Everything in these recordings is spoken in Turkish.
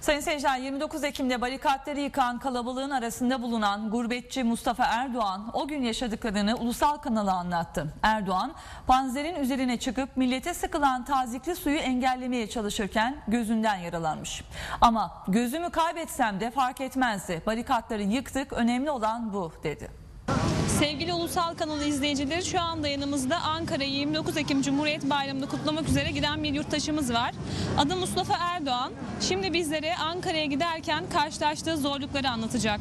Sayın seyirciler 29 Ekim'de barikatları yıkan kalabalığın arasında bulunan gurbetçi Mustafa Erdoğan o gün yaşadıklarını ulusal kanala anlattı. Erdoğan panzerin üzerine çıkıp millete sıkılan tazikli suyu engellemeye çalışırken gözünden yaralanmış. Ama gözümü kaybetsem de fark etmezdi. Barikatları yıktık önemli olan bu dedi. Sevgili Ulusal kanalı izleyicileri şu anda yanımızda Ankara 29 Ekim Cumhuriyet Bayramı'nı kutlamak üzere giden bir yurttaşımız var. Adı Mustafa Erdoğan. Şimdi bizlere Ankara'ya giderken karşılaştığı zorlukları anlatacak.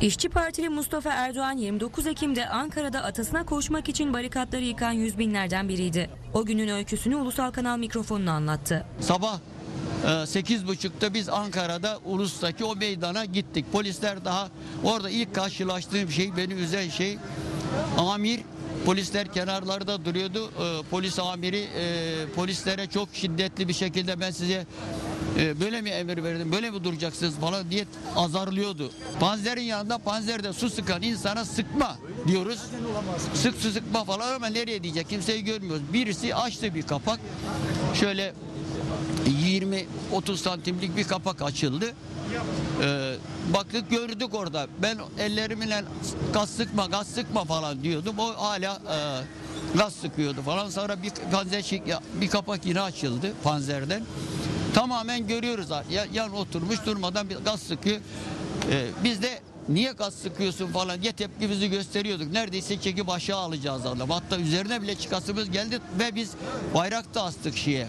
İşçi Partili Mustafa Erdoğan 29 Ekim'de Ankara'da atasına koşmak için barikatları yıkan yüz binlerden biriydi. O günün öyküsünü ulusal kanal mikrofonuna anlattı. Sabah 8.30'da biz Ankara'da Ulus'taki o meydana gittik. Polisler daha orada ilk karşılaştığım şey beni üzen şey amir polisler kenarlarda duruyordu. E, Polis amiri e, polislere çok şiddetli bir şekilde ben size e, böyle mi emir verdim böyle mi duracaksınız falan diye azarlıyordu. Panzerin yanında panzerde su sıkan insana sıkma diyoruz. Sık su sıkma falan ama nereye diyecek kimseyi görmüyoruz. Birisi açtı bir kapak şöyle 20-30 santimlik bir kapak açıldı. Ee, baktık gördük orada. Ben ellerimle gaz sıkma gaz sıkma falan diyordum. O hala e, gaz sıkıyordu falan. Sonra bir panzer bir kapak yine açıldı panzerden. Tamamen görüyoruz. yan oturmuş durmadan bir gaz sıkıyor. Ee, biz de niye gaz sıkıyorsun falan diye tepkimizi gösteriyorduk. Neredeyse çekip aşağı alacağız adam. Hatta üzerine bile çıkasımız geldi ve biz bayrakta astık şeye.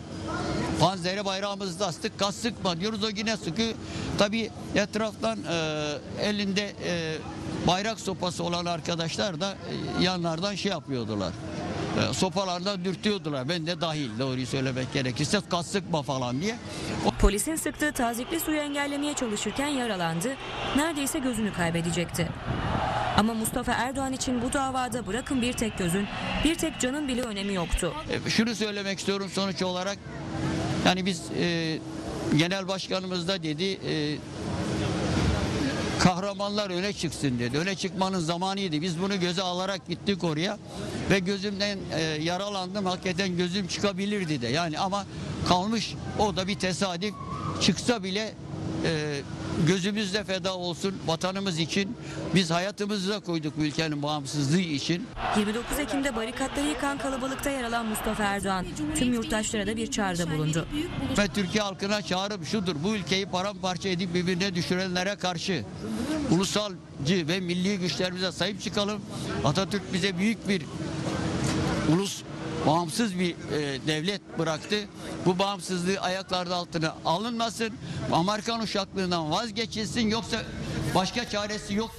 Panzere bayrağımızı da astık. Gaz sıkma diyoruz o yine sıkıyor. Tabii etraftan e, elinde e, bayrak sopası olan arkadaşlar da e, yanlardan şey yapıyordular. E, sopalardan dürtüyordular. Ben de dahil doğruyu söylemek gerekirse gaz sıkma falan diye. O- Polisin sıktığı tazikli suyu engellemeye çalışırken yaralandı. Neredeyse gözünü kaybedecekti. Ama Mustafa Erdoğan için bu davada bırakın bir tek gözün, bir tek canın bile önemi yoktu. E, şunu söylemek istiyorum sonuç olarak. Yani biz e, genel başkanımız da dedi e, kahramanlar öne çıksın dedi. Öne çıkmanın zamanıydı. Biz bunu göze alarak gittik oraya ve gözümden e, yaralandım. Hakikaten gözüm çıkabilirdi de. Yani ama kalmış o da bir tesadüf. Çıksa bile e, gözümüzde feda olsun vatanımız için. Biz hayatımızı da koyduk bu ülkenin bağımsızlığı için. 29 Ekim'de barikatları yıkan kalabalıkta yer alan Mustafa Erdoğan tüm yurttaşlara da bir çağrıda bulundu. Ve Türkiye halkına çağrım şudur. Bu ülkeyi paramparça edip birbirine düşürenlere karşı ulusalcı ve milli güçlerimize sahip çıkalım. Atatürk bize büyük bir ulus bağımsız bir e, devlet bıraktı. Bu bağımsızlığı ayaklarda altına alınmasın. Amerikan uşaklığından vazgeçilsin yoksa başka çaresi yok.